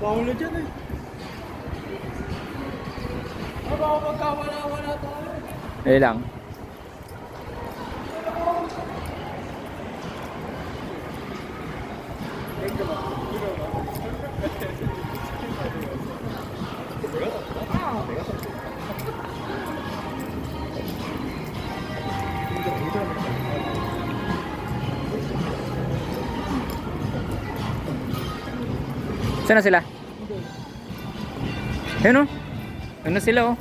Còn lên trước đi. Đi đặng. Thank you. Saan na sila? Ayun oh. Ano sila oh.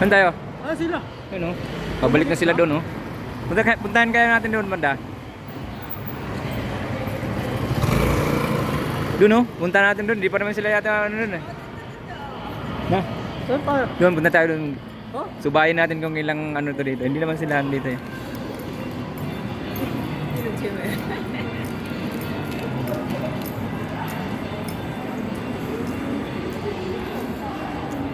Saan tayo? Ah, sila. Ayun oh. Pabalik na sila doon oh. Punta, puntahan kaya natin doon banda. Doon oh. Punta natin doon. Di pa naman sila yata ano doon eh. Na. Saan tayo? Doon punta tayo doon. Oh? Subayin natin kung ilang ano to dito. Hindi naman sila dito eh.